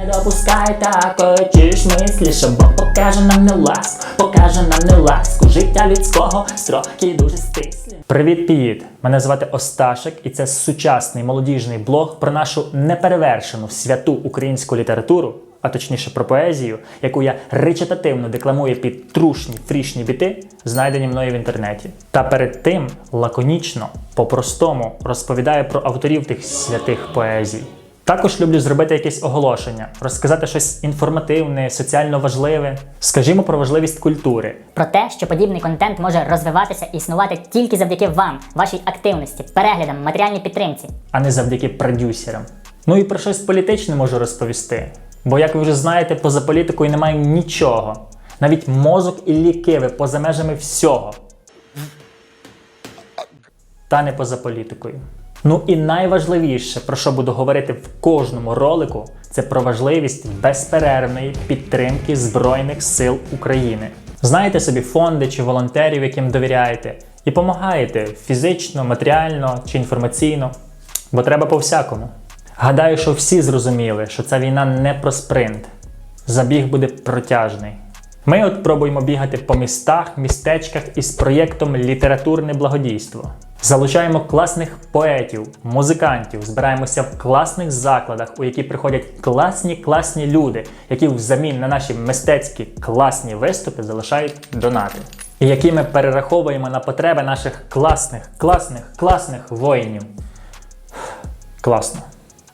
Не допускай такої мислі, що Бог покаже нам не ласку, покаже нам не ласку. Життя людського строки дуже стислі. Привіт, Піїд! Мене звати Осташик, і це сучасний молодіжний блог про нашу неперевершену святу українську літературу, а точніше про поезію, яку я речитативно декламую під трушні фрішні біти, знайдені мною в інтернеті. Та перед тим лаконічно, по-простому розповідаю про авторів тих святих поезій. Також люблю зробити якесь оголошення, розказати щось інформативне, соціально важливе. Скажімо про важливість культури. Про те, що подібний контент може розвиватися і існувати тільки завдяки вам, вашій активності, переглядам, матеріальній підтримці. а не завдяки продюсерам. Ну і про щось політичне можу розповісти. Бо, як ви вже знаєте, поза політикою немає нічого. Навіть мозок і ліки ви поза межами всього. Та не поза політикою. Ну і найважливіше, про що буду говорити в кожному ролику, це про важливість безперервної підтримки Збройних сил України. Знаєте собі фонди чи волонтерів, яким довіряєте, і допомагаєте фізично, матеріально чи інформаційно, бо треба по-всякому. Гадаю, що всі зрозуміли, що ця війна не про спринт. Забіг буде протяжний. Ми от пробуємо бігати по містах, містечках із проєктом Літературне благодійство. Залучаємо класних поетів, музикантів, збираємося в класних закладах, у які приходять класні класні люди, які взамін на наші мистецькі класні виступи залишають донати. І які ми перераховуємо на потреби наших класних, класних, класних воїнів. Класно.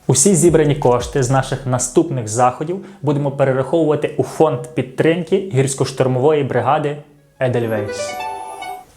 Усі зібрані кошти з наших наступних заходів будемо перераховувати у фонд підтримки гірсько-штурмової бригади Едельвейс.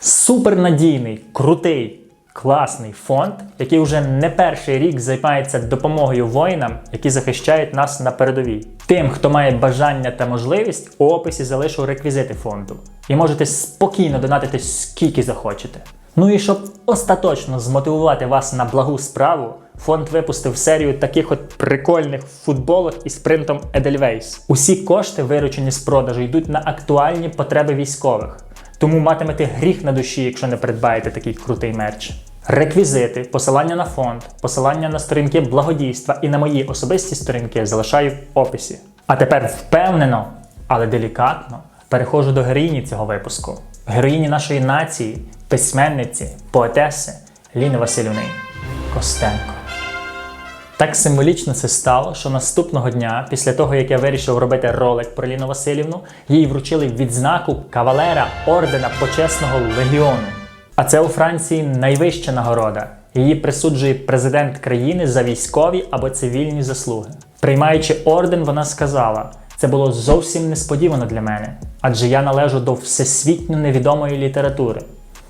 Супернадійний, крутий, класний фонд, який вже не перший рік займається допомогою воїнам, які захищають нас на передовій. Тим, хто має бажання та можливість, у описі залишу реквізити фонду. І можете спокійно донатити скільки захочете. Ну і щоб остаточно змотивувати вас на благу справу, фонд випустив серію таких от прикольних футболок із принтом Edelweiss. Усі кошти, виручені з продажу, йдуть на актуальні потреби військових. Тому матимете гріх на душі, якщо не придбаєте такий крутий мерч. Реквізити, посилання на фонд, посилання на сторінки благодійства і на мої особисті сторінки залишаю в описі. А тепер впевнено, але делікатно переходжу до героїні цього випуску. Героїні нашої нації, письменниці, поетеси Ліни Васильівни Костенко. Так символічно це стало, що наступного дня, після того як я вирішив робити ролик про Ліну Васильівну, їй вручили відзнаку кавалера ордена почесного легіону. А це у Франції найвища нагорода. Її присуджує президент країни за військові або цивільні заслуги. Приймаючи орден, вона сказала: це було зовсім несподівано для мене, адже я належу до всесвітньо невідомої літератури.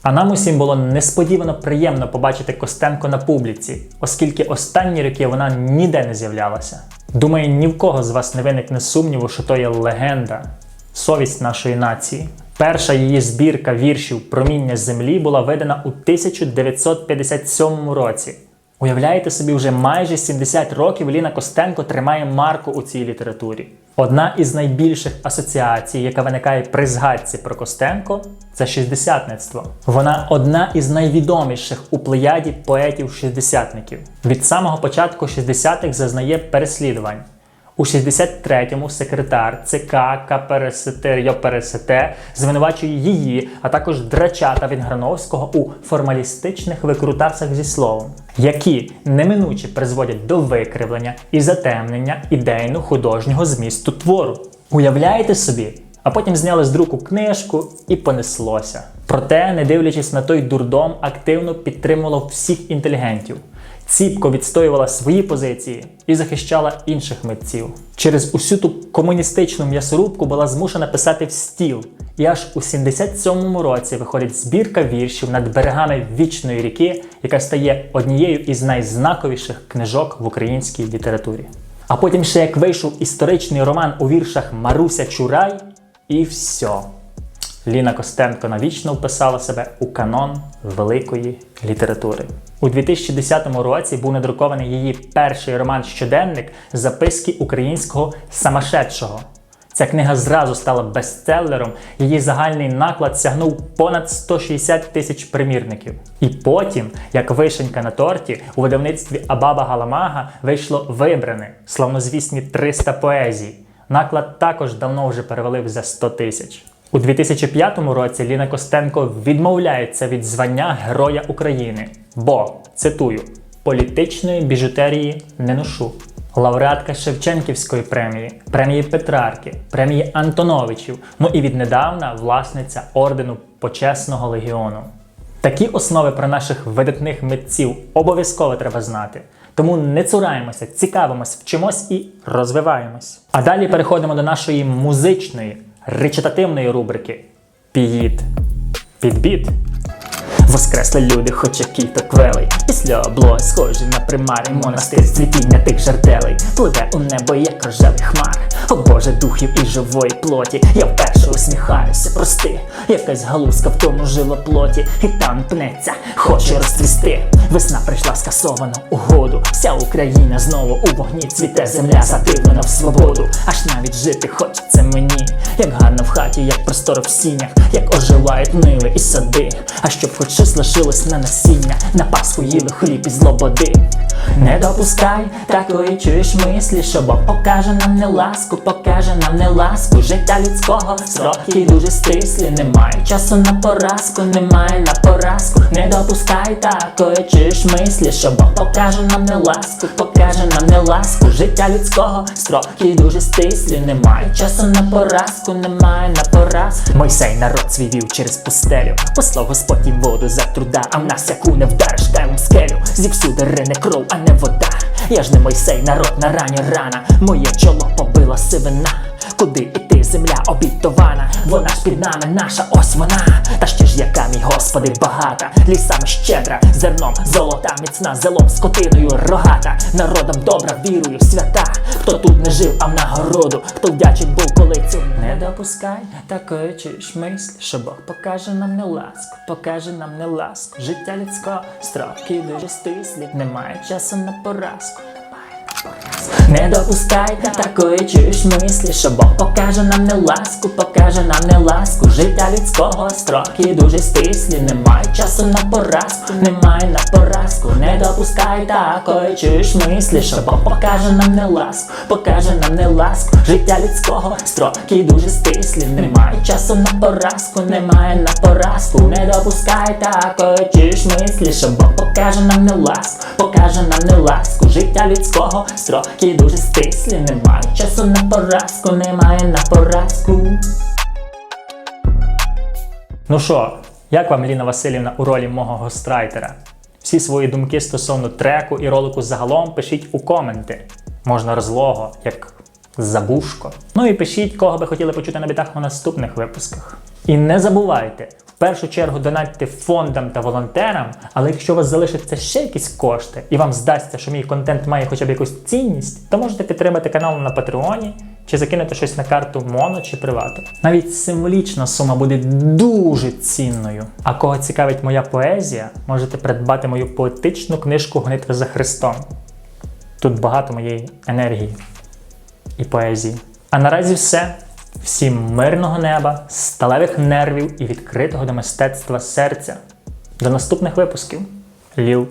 А нам усім було несподівано приємно побачити Костенко на публіці, оскільки останні роки вона ніде не з'являлася. Думаю, ні в кого з вас не виникне сумніву, що то є легенда, совість нашої нації. Перша її збірка віршів Проміння землі була видана у 1957 році. Уявляєте собі, вже майже 70 років Ліна Костенко тримає марку у цій літературі. Одна із найбільших асоціацій, яка виникає при згадці про Костенко, це шістдесятництво. Вона одна із найвідоміших у плеяді поетів-шістдесятників. Від самого початку 60-х зазнає переслідувань. У 63-му секретар ЦК КПРСТ ЙОПРСТ звинувачує її, а також Драча та Вінграновського у формалістичних викрутасах зі словом, які неминуче призводять до викривлення і затемнення ідейно-художнього змісту твору. Уявляєте собі? А потім зняли з друку книжку і понеслося. Проте, не дивлячись на той дурдом, активно підтримувало всіх інтелігентів ціпко відстоювала свої позиції і захищала інших митців. Через усю ту комуністичну м'ясорубку була змушена писати в стіл. І аж у 77-му році виходить збірка віршів над берегами вічної ріки, яка стає однією із найзнаковіших книжок в українській літературі. А потім ще як вийшов історичний роман у віршах Маруся Чурай, і все. Ліна Костенко навічно вписала себе у канон великої літератури. У 2010 році був надрукований її перший роман Щоденник записки українського самошедшого. Ця книга зразу стала бестселером, її загальний наклад сягнув понад 160 тисяч примірників. І потім, як вишенька на торті, у видавництві Абаба Галамага вийшло вибране, славнозвісні 300 поезій. Наклад також давно вже перевалив за 100 тисяч. У 2005 році Ліна Костенко відмовляється від звання Героя України, бо цитую: політичної біжутерії не ношу. Лауреатка Шевченківської премії, премії Петрарки, премії Антоновичів, ну і віднедавна власниця ордену Почесного легіону. Такі основи про наших видатних митців обов'язково треба знати. Тому не цураємося, цікавимось, вчимось і розвиваємось. А далі переходимо до нашої музичної, речитативної рубрики Піїд. Підбіт. Воскресли люди, хоч який то квелий. Після облоги схожі на примари, монастир цвітіння тих жартелей. Пливе у небо, як рожевий хмар. О Боже, духів і живої плоті. Я вперше усміхаюся, прости. Якась галузка в тому жилоплоті, і там пнеться, хоче розцвісти. Весна прийшла скасовано угоду. Вся Україна знову у вогні цвіте земля, задивлена в свободу. Аж навіть жити хочеться мені. Як гарно в хаті, як просторо в сінях, як оживають ниви і сади. А щоб хоч щось лишилось на насіння, на Пасху їли хліб із лободи. Не допускай такої чуєш мислі, що Бог покаже нам не ласку, покаже нам не ласку. Життя людського строки дуже стислі. Немає часу на поразку, немає на поразку. Не допускай такої чуєш мислі, що Бог покаже нам не ласку, покаже нам не ласку. Життя людського строки дуже стислі. Немає часу на поразку, немає на поразку. Мойсей народ свій через пустелю. Послав Господь воду за труда, а в нас яку не вдариш в скелю. Зівсюди рине кров, а не вода. Я ж не Мойсей, народ на рані рана. Моє чоло побила сивина. Куди іти, земля обітована, вона ж під нами, наша ось вона. Та ще ж яка, мій господи, багата, лісами щедра, зерном, золота, міцна, зелом, скотиною рогата, народом добра, вірою, свята. Хто тут не жив, а в нагороду, хто вдячен був, коли цю не допускай такої чуєш мисль, що Бог покаже нам не ласку, покаже нам не ласку. Життя людського строки дуже стислі, немає часу на поразку. Не допускай такої чуєш мислі, що Бог покаже нам не ласку, покаже нам не ласку. Життя людського строки дуже стислі. Немає часу на поразку, немає на поразку. Не допускай такої чуєш мислі, що Бог покаже нам не ласку, покаже нам не ласку. Життя людського строки дуже стислі. Немає часу на поразку, немає на поразку. Не допускай такої чуєш мислі, що Бог покаже нам не ласку, покаже нам не ласку. Життя людського строки дуже стислі. Немає часу на поразку, немає на поразку. Ну що, як вам Ліна Васильівна у ролі мого гострайтера? Всі свої думки стосовно треку і ролику загалом пишіть у коменти. Можна розлого, як забушко. Ну і пишіть, кого би хотіли почути на бітах у наступних випусках. І не забувайте, першу чергу донатьте фондам та волонтерам, але якщо у вас залишаться ще якісь кошти, і вам здасться, що мій контент має хоча б якусь цінність, то можете підтримати канал на Патреоні чи закинути щось на карту Моно чи Привату. Навіть символічна сума буде дуже цінною. А кого цікавить моя поезія, можете придбати мою поетичну книжку Гонитва за Христом. Тут багато моєї енергії і поезії. А наразі все. Всім мирного неба, сталевих нервів і відкритого до мистецтва серця. До наступних випусків. Ліл